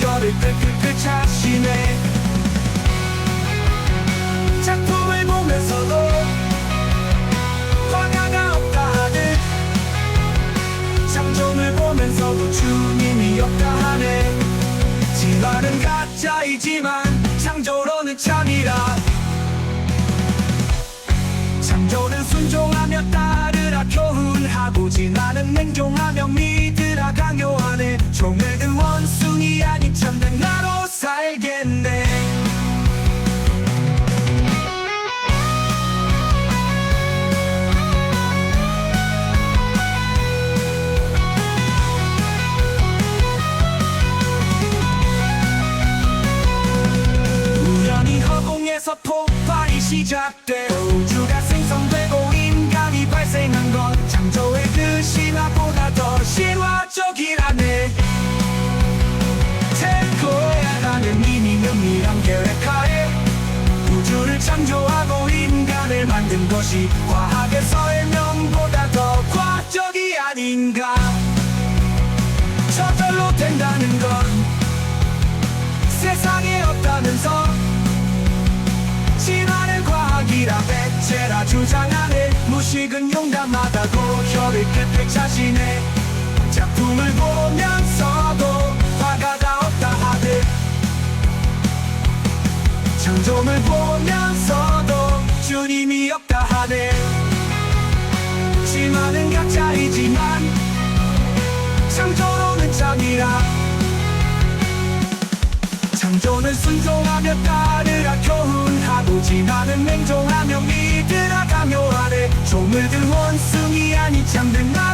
혀를 끌끌끌 그 자신의 작품을 보면서도 화가가 없다 하듯 창조물 보면서도 주님이 없다 하네. 진화는 가짜이지만 창조로는 참이라. 창조는 순종하며 따르라 교훈하고 진화는 냉종하며 믿으라 강 시작돼 우주가 생성되고 인간이 발생한 건 창조의 그 신화보다 더 신화적이라네. 나는 이미 은밀한 계획하에 우주를 창조하고 인간을 만든 것이 과학의 설명보다 더 과학적이 아닌가. 저절로 된다는 건 세상에 없다면서 과학이라 백제라 주장하네. 무식은 용감하다고 혀를 깨끗 자신의 작품을 보면서도 화가 다 없다 하듯 창조물 보면서도 주님이 없다 하네. 진화는 가짜이지만 창조로는 짱이라. 창조는 순종하며 따르라. 교 지나는 냉정하며 믿으라 가며 아래. 종을 든 원숭이 아니 참된 나